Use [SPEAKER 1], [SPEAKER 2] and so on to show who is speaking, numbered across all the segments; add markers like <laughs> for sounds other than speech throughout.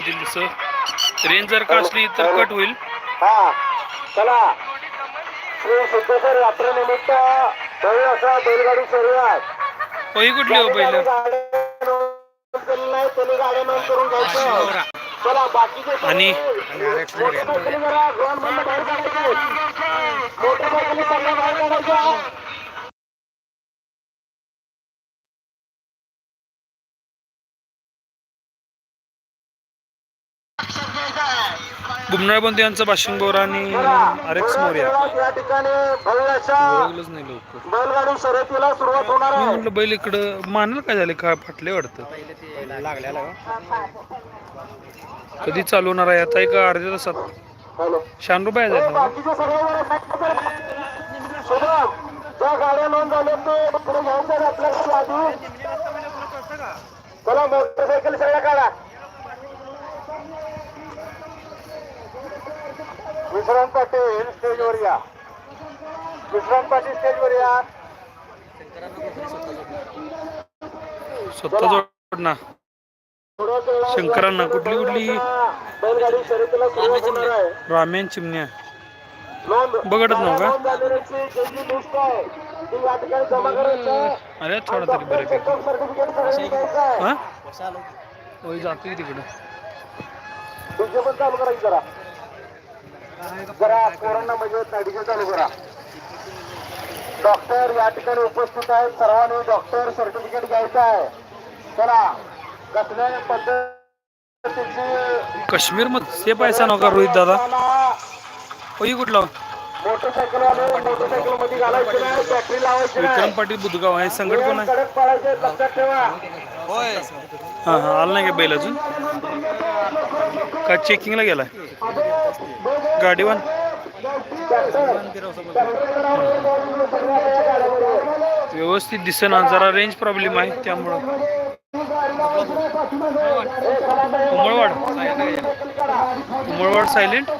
[SPEAKER 1] तसं रेंज जर का असली तर कट होईल.
[SPEAKER 2] हा चला. श्री सिद्धेश्वर यात्रेनिमित्त भव्य असा बैलगाडी शर्यत
[SPEAKER 1] होई कुठली हो पहिलं?
[SPEAKER 2] त्यांनी गाड्या नोंद करून घ्यायचं चला बाकीचे
[SPEAKER 1] आणि?
[SPEAKER 2] मोटरसायकली जरा ग्राउंड मधनं बाहेर काढायचे मोटरसायकली सगळ्या बाहेर काढायच्या
[SPEAKER 1] बुमनाळ बंधू यांचं बाशिंग बोरा आणि आर एक्स मोर्या नाही लवकर.
[SPEAKER 2] बैलगाडी शर्यतीला सुरुवात होणार
[SPEAKER 1] मी
[SPEAKER 2] आहे.
[SPEAKER 1] म्हटलं बैल इकडं मानल काय झाले? का फाटले वाटतं? कधी चालू होणार आहे? आता एक अर्ध्या तासात. शहाण्णव रुपये झाले
[SPEAKER 2] चला मोटरसायकल सगळ्या काढा. विश्रांत पाटील स्टेजवर या. विश्रांत पाटील स्टेजवर या.
[SPEAKER 1] स्वतः शंकरांना कुठली कुठली?
[SPEAKER 2] बैलगाडी शर्यतीला सुरुवात होणार आहे.
[SPEAKER 1] रामेन चिमण्या.
[SPEAKER 2] नोंद
[SPEAKER 1] बघतच नव्ह का?
[SPEAKER 2] नोंद झालेल्याची ज्यांची लिस्ट आहे. ती या ठिकाणी जमा करायचं आहे.
[SPEAKER 1] अरे थोडा तरी बरे हा? जातोय तिकडं.
[SPEAKER 2] डीजे पण चालू करा की जरा. जरा पोरांना म्हणजे डीजे चालू करा. डॉक्टर या ठिकाणी उपस्थित आहेत. सर्वांनी डॉक्टर सर्टिफिकेट घ्यायचं आहे. चला कसल्या पद्धतीची
[SPEAKER 1] काश्मीरमध्ये ते पैसा नका रोहित दादा. होई कुठला?
[SPEAKER 2] मोटरसायकल वाले मोटरसायकलमध्ये घालायची नाही बॅटरी लावायची
[SPEAKER 1] विक्रम पाटील बुधगाव आहे. संकट कोण आहे?
[SPEAKER 2] कडक पाळायचे लक्षात ठेवा.
[SPEAKER 1] हां हां आला नाही का बैल अजून? का चेकिंगला गेलाय? गाडीवर व्यवस्थित दिसेना जरा रेंज प्रॉब्लेम आहे त्यामुळं. उमळवाड उमळवाड सायलेंट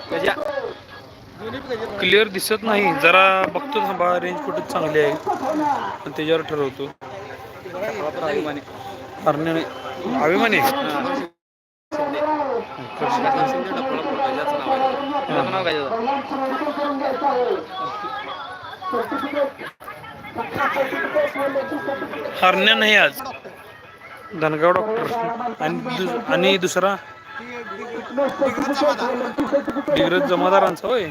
[SPEAKER 1] क्लिअर दिसत नाही. जरा बघतो थांबा रेंज कुठे चांगली आहे. त्याच्यावर ठरवतो. नाही. अभिमानी. हरण्या नाही आज. धनगाव डॉक्टर. आणि आणि दुसरा? डिग्रज जमादारांचा होय.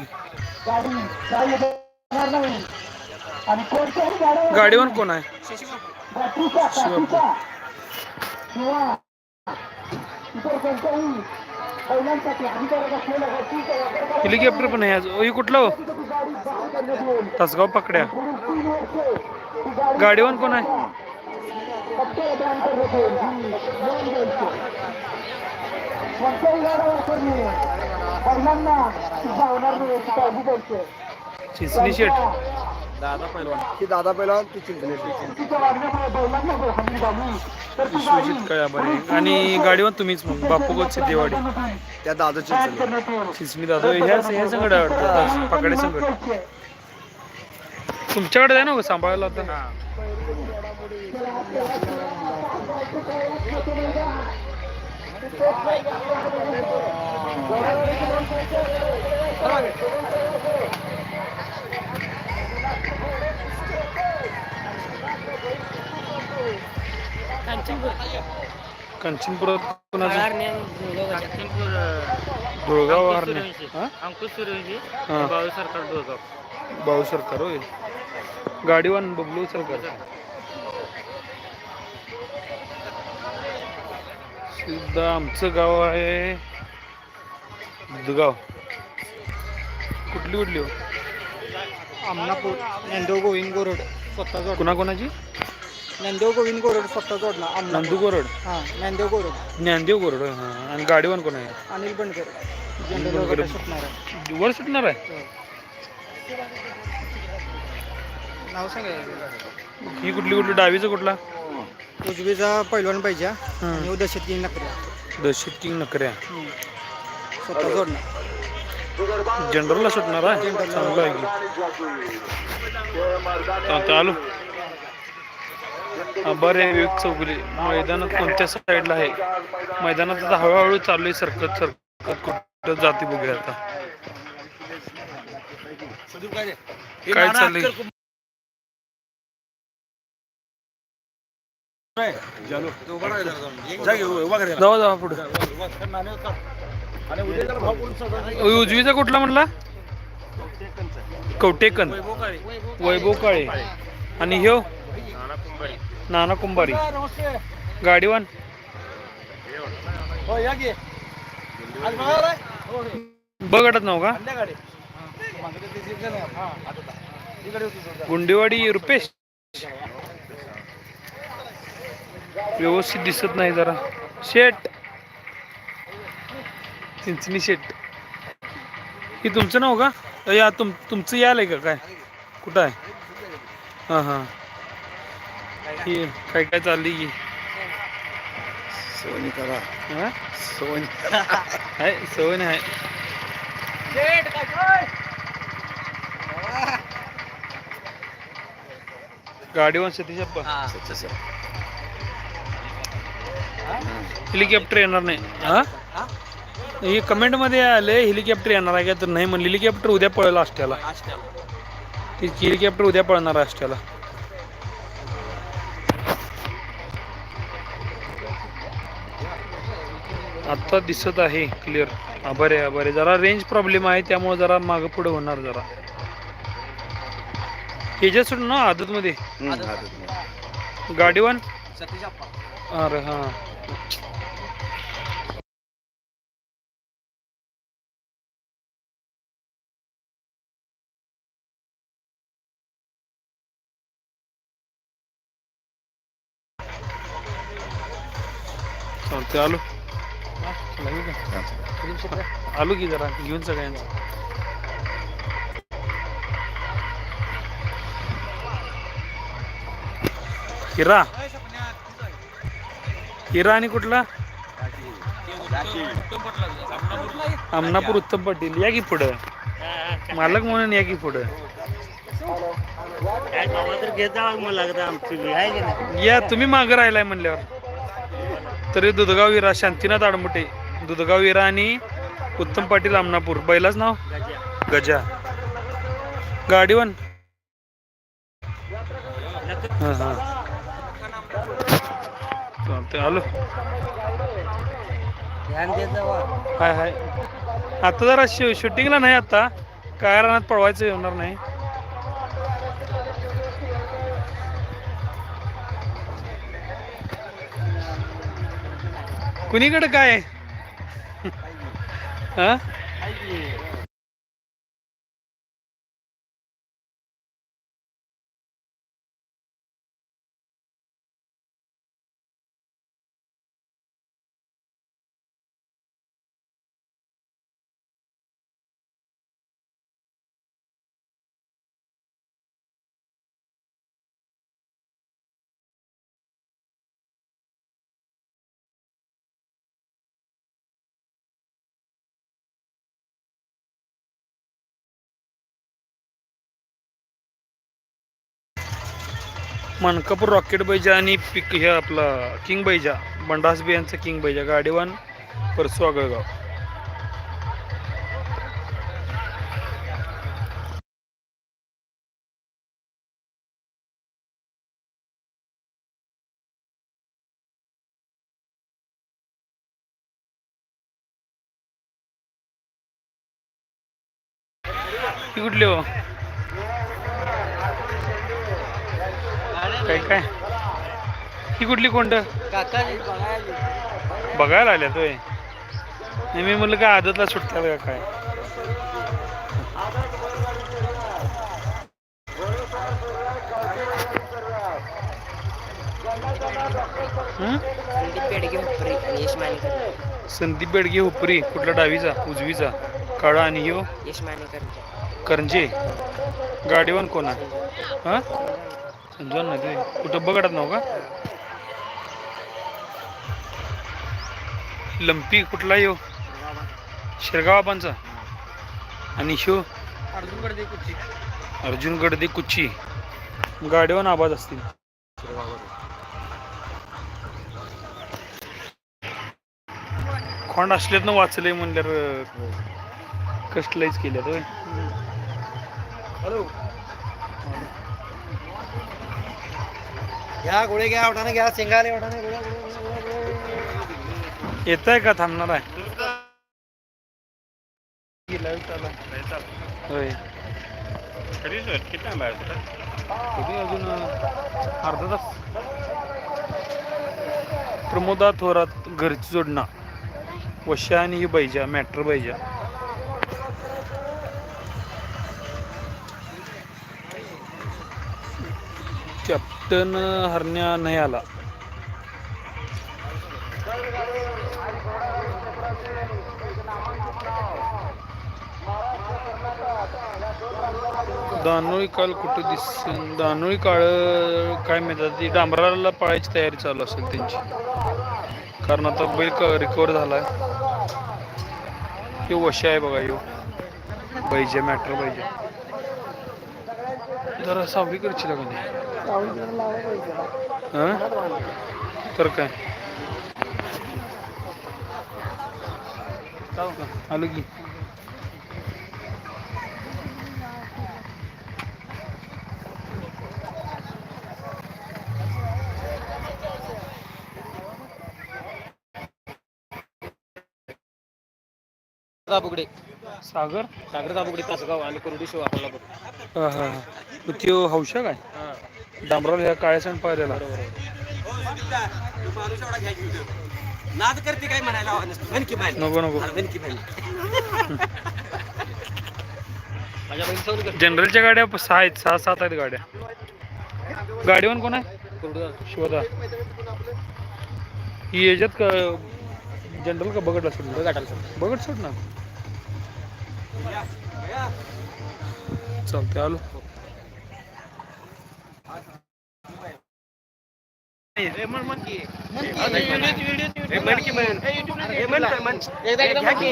[SPEAKER 1] गाडीवर कोण आहे? शिवप्पू. हेलिकॉप्टर पण आहे आज. ओई कुठलं हो? तासगाव पकड्या. गाडीवर कोण आहे? चिचणी शेट
[SPEAKER 2] दादा पहिला ती चिंतने
[SPEAKER 1] विश्वजित कळ्याबारी आणि गाडीवर तुम्हीच मग बापू गोत सिद्धेवाडी
[SPEAKER 2] त्या दादा चिंतने
[SPEAKER 1] चिचणी दादा ह्या ह्या संकट आवडतं पकडे संकट तुमच्याकडे आहे ना हो सांभाळायला आता. कंचनपुरात कोणाचं? धुळगाव हरणे हा?
[SPEAKER 3] अंकुश सूर्यवंशी
[SPEAKER 1] हा.
[SPEAKER 3] सरकार डोळगाव.
[SPEAKER 1] भाऊ सरकार होय. गाडीवान बबलू सरकार. सुद्धा आमचं गाव आहे बुधगाव कुठली कुठली हो?
[SPEAKER 4] आमनापूर नंदेव गोविंद गोरड स्वतः
[SPEAKER 1] कुणाकोणाची?
[SPEAKER 4] नंदेव गोविंद गोरड स्वतः जोडला
[SPEAKER 1] नंदू गोरड?
[SPEAKER 4] हां नंदेव गोरड.
[SPEAKER 1] ज्ञानदेव गोरड हा. आणि गाडीवान कोण आहे?
[SPEAKER 4] अनिल बनकर. सुटणार आहे.
[SPEAKER 1] वर सुटणार आहे?
[SPEAKER 4] नाव सांगायचं
[SPEAKER 1] ही कुठली कुठली? डावीचं कुठला?
[SPEAKER 4] उजवीचा पैलवान पाहिजे
[SPEAKER 1] हं.
[SPEAKER 4] आणि दशत तीन नकऱ्या.
[SPEAKER 1] दहशत किंग नकऱ्या.
[SPEAKER 4] स्वतः जोडणार
[SPEAKER 1] जनरलला सुटणार आहे? चांगलं आहे की. आता आलो. बरं आहे विवेक चौगुले. मैदानात कोणत्या साईडला आहे? मैदानात आता हळूहळू चालू आहे सरकत सरकत. कुठं जाते बघूया आता. काय चाललंय? जाऊ जाऊ पुढे. उजवीचा कुठला म्हणला कवटेकन वैभव काळे आणि ह्यो? नाना कुंभारी. गाडीवान. बघटत नाव का? गुंडेवाडी रुपेश. व्यवस्थित दिसत नाही जरा. शेट. चिंचणी शेट. हे तुमचं नाव का? या तुम तुमचं याल आहे का काय? कुठं आहे? हां हां. ही काय काय चालली की? हां? सोन. आहे सोन आहे गाडीवर सतीश अप्पा? हेलिकॉप्टर येणार नाही. हा? हे? कमेंटमध्ये आले हेलिकॉप्टर येणार आहे का तर नाही म्हणलं. हेलिकॉप्टर उद्या पळेल तीच हेलिकॉप्टर उद्या पळणार आहे आष्ट्याला आता दिसत आहे क्लिअर आभार आहे आभार आहे. जरा रेंज प्रॉब्लेम आहे त्यामुळे जरा मागं पुढे होणार जरा. ह्याच्या सोडून ना आदत मध्ये गाडीवान अरे हा. चालते आलो. का? आलो की जरा घेऊन सगळ्यांचं हिरा. हिरा आणि कुठला? आमनापूर उत्तम पाटील. या की पुढं? मालक म्हणून या की पुढं? या तुम्ही मागं राहिलाय म्हणल्यावर. तरी दुधगाव विरा शांतीनाथ आडमुटे. दुधगाव विरा आणि उत्तम पाटील आमनापूर. बैलाच नाव? गजा. गाडीवन? हां हां. चालते आलो. हाय हाय. आता जरा शू शूटिंगला नाही आता. काय रानात पळवायचं येणार नाही. कुणीकडे काय? आहे? हा मनकापूर रॉकेट बैजा आणि पिक हे आपला किंग बैजा बंडास बियांचं किंग बैजा गाडीवान परसू आगळगाव. कुठले हो. काय? ही कुठली कोंड? बघायला आल्या नाही मी म्हणलं काय आदतला सुटत्या का काय? संदीप बेडगे हुपरी कुठला डावीचा उजवीचा काळा आणि
[SPEAKER 5] मानेकर
[SPEAKER 1] करंजे. गाडीवान कोण हा? ना कुठं बघडत नव्ह का? लंपी कुठला येऊ शिरगावाबांचा. आणि शिव
[SPEAKER 3] अर्जुन गडदे कुची
[SPEAKER 1] अर्जुन गडदे कुच्ची. गाडीवर आवाज असतील. खोंड असलेत ना वाचले म्हणल्यावर कसलाच केलं हॅलो
[SPEAKER 4] घ्या गोळे घ्या उठाने घ्या शेंगाले गोळ्या गोळ्या.
[SPEAKER 1] येत आहे का थांबणार आहे? होय. किती अजून अर्धा तास? प्रमोदा थोरात घरची जोडणा. वशा आणि ही बैजा मॅट्र बैजा. कॅप्टन हरण्या नाही आला. दानोळी काळ कुठं दिस दानोळी काळ काय माहिती ती डांबराला पाळायची तयारी चालू असेल त्यांची. कारण आता बैल रिकवर झाला आहे हे वशा आहे बघा यो. पाहिजे मॅटर पाहिजे. जरा सावली करची लागून तर काय? आलो की.
[SPEAKER 3] दाबुगडे
[SPEAKER 1] सागर?
[SPEAKER 3] सागर दाबुगडे तासगाव आणि कुरडी शिव आपला
[SPEAKER 1] हा हा हा. मग त्यो हौशा काय? डांबराला ह्या काळ्या सण पाहिलेला.
[SPEAKER 3] नाद करते काय म्हणायला
[SPEAKER 1] नको नको.
[SPEAKER 3] माझ्या बहिणी सौर
[SPEAKER 1] जनरलच्या गाड्या प- सहा आहेत सहा सात आहेत गाड्या. गाडीवर कोण आहे?
[SPEAKER 3] कुरडू
[SPEAKER 1] शोधा ही याच्यात का जनरल का बघत असेल
[SPEAKER 3] गाठाल सर
[SPEAKER 1] बघत सोड ना चालते आलो.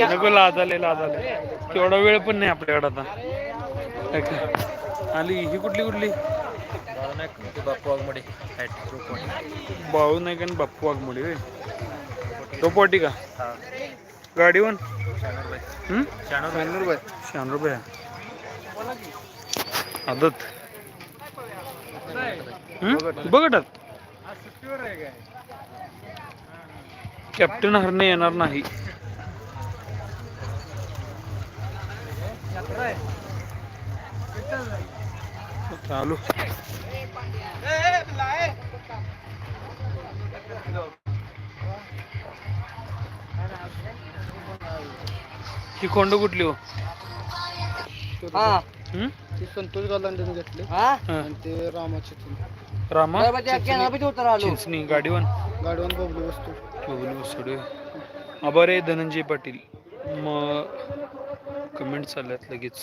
[SPEAKER 1] नको तेवढा वेळ पण नाही आपल्याकडे आता? आली ही कुठली कुठली?
[SPEAKER 3] बाप्पा वाघमोडे.
[SPEAKER 1] बाळू नाईक आणि बाप्पू वाघमोडी होय. रोपवाटी का? गाडीवर हम्म? शहाण्णव रुपये. आदत? बघटात कॅप्टन हरणे येणार नाही. चालू. ही खोंड कुठली हो?
[SPEAKER 3] हा.
[SPEAKER 1] हम्म?
[SPEAKER 4] ते संतोष गालांडे घेतले.
[SPEAKER 3] हा.
[SPEAKER 4] आणि ते रामाचे
[SPEAKER 1] रामा?
[SPEAKER 3] उतर आलो.
[SPEAKER 1] चिंचणी गाडीवन
[SPEAKER 4] बबलू वस्तू
[SPEAKER 1] बबलू आभारे धनंजय पाटील. मग कमेंट चालल्यात लगेच.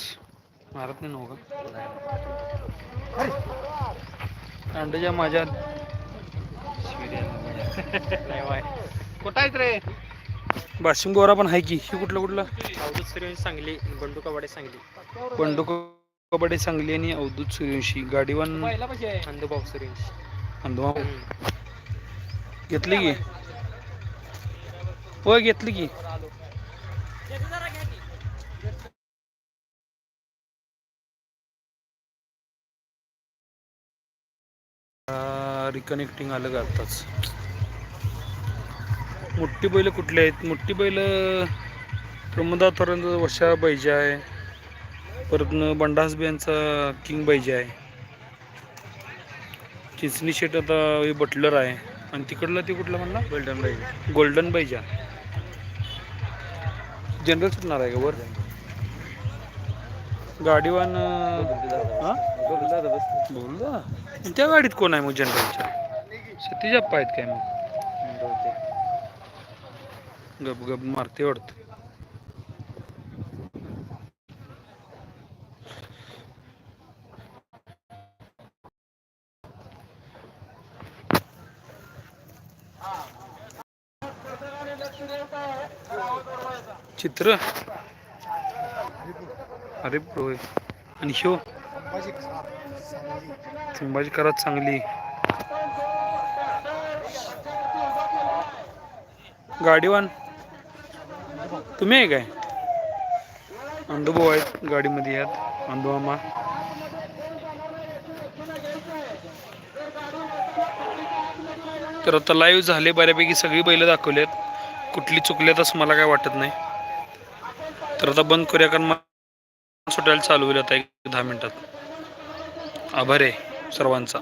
[SPEAKER 1] मारत नाही नव्ह का? अंड्याच्या माझ्या. <laughs>
[SPEAKER 4] कुठं आहेत रे?
[SPEAKER 1] बाशिंग गोरा पण आहे की. ही कुठलं कुठलं?
[SPEAKER 3] अवधूत सूर्यवंशी सांगली बंडू कवाडे सांगली.
[SPEAKER 1] बंडू कबड्डी सांगली आणि अवधूत सूर्यवंशी. गाडीवन
[SPEAKER 3] अंधुभाऊ सूर्यवंशी.
[SPEAKER 1] अंधवा घेतली की? होय घेतली की. रिकनेक्टिंग आलं का आत्ताच मोठी बैल कुठली आहेत? मोठी बैल प्रमोदा थोरांचा वशा बैजा आहे. परत बंडास बियांचा किंग बैजा आहे. चिंचणी शेट आता हे बटलर आहे. आणि तिकडला ते कुठला म्हणला? गोल्डन बैजा गोल्डन बैजा जनरल सुटणार आहे का वर? गाडीवान हा? त्या गाडीत कोण आहे मग जनरलच्या सतीश अप्पा आहेत काय मग? गप गप मारते वाटत. चित्र? अरे होय आणि शो? संभाजी करात चांगली. गाडीवान? तुम्ही आहे काय? अंधुभाऊ आहेत गाडीमध्ये यात अंधुआमा तर आता लाईव्ह झाले बऱ्यापैकी सगळी बैलं दाखवलेत. कुठली चुकल्यात असं मला काय वाटत नाही. तर आता बंद करूया कारण सुटायला चालू होईल आता एक दहा मिनिटात. आभार आहे सर्वांचा.